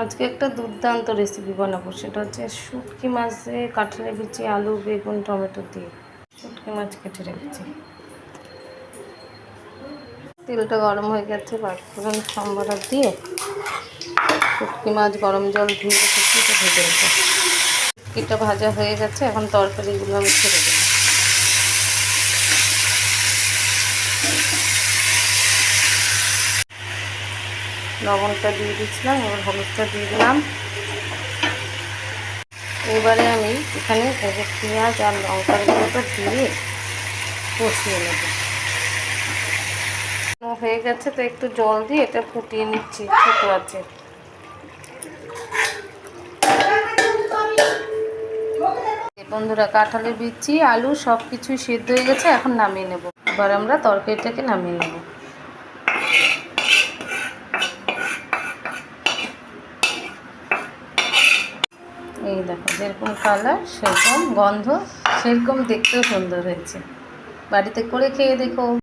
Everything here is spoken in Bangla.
আজকে একটা দুর্দান্ত রেসিপি বানাবো। সেটা হচ্ছে শুটকি মাছে কাঁঠালে বিচি আলু, বেগুন, টমেটো দিয়ে। শুটকি মাছ কেটে রেখেছি। তেলটা গরম হয়ে গেছে পাঁচফোড়ন সম্বরা দিয়ে। শুটকি মাছ গরম জল ধুয়ে শুটকিটা ভেজে রেখে শুটকিটা ভাজা হয়ে গেছে, এখন তরকারিগুলো আমি ছেড়ে দেবো। লবণটা দিয়ে দিচ্ছিলাম এবার হলুদটা দিয়ে দিলাম। এবারে আমি এখানে পেঁয়াজ আর লঙ্কার গুঁড়োটা দিয়ে কষিয়ে নেব। হয়ে গেছে, তো একটু জল দিয়ে এটা ফুটিয়ে নিচ্ছি, ছোটো আছে। বন্ধুরা, কাঁঠালের বিচি, আলু সব কিছুই সিদ্ধ হয়ে গেছে, এখন নামিয়ে নেব। এবার আমরা তরকারিটাকে নামিয়ে নেব। এই দেখো যেরকম কালার সেরকম গন্ধ সেরকম দেখতেও সুন্দর হয়েছে। বাড়িতে করে খেয়ে দেখো।